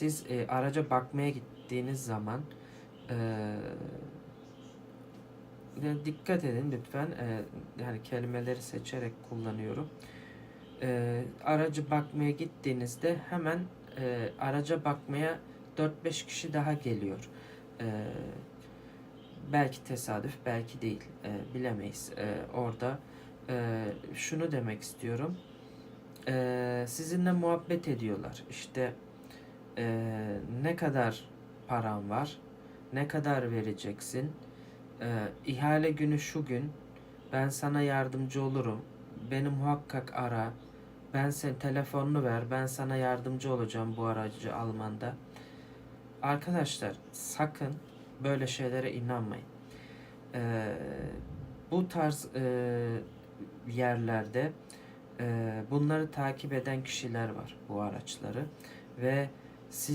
Siz e, araca bakmaya gittiğiniz zaman e, dikkat edin lütfen. E, yani kelimeleri seçerek kullanıyorum. E, aracı bakmaya gittiğinizde hemen e, araca bakmaya 4-5 kişi daha geliyor. E, belki tesadüf, belki değil. E, bilemeyiz. E, orada e, şunu demek istiyorum. E, sizinle muhabbet ediyorlar. İşte ee, ne kadar paran var, ne kadar vereceksin, ee, ihale günü şu gün, ben sana yardımcı olurum, beni muhakkak ara, ben sen telefonunu ver, ben sana yardımcı olacağım bu aracı almanda. Arkadaşlar sakın böyle şeylere inanmayın. Ee, bu tarz e, yerlerde e, bunları takip eden kişiler var bu araçları ve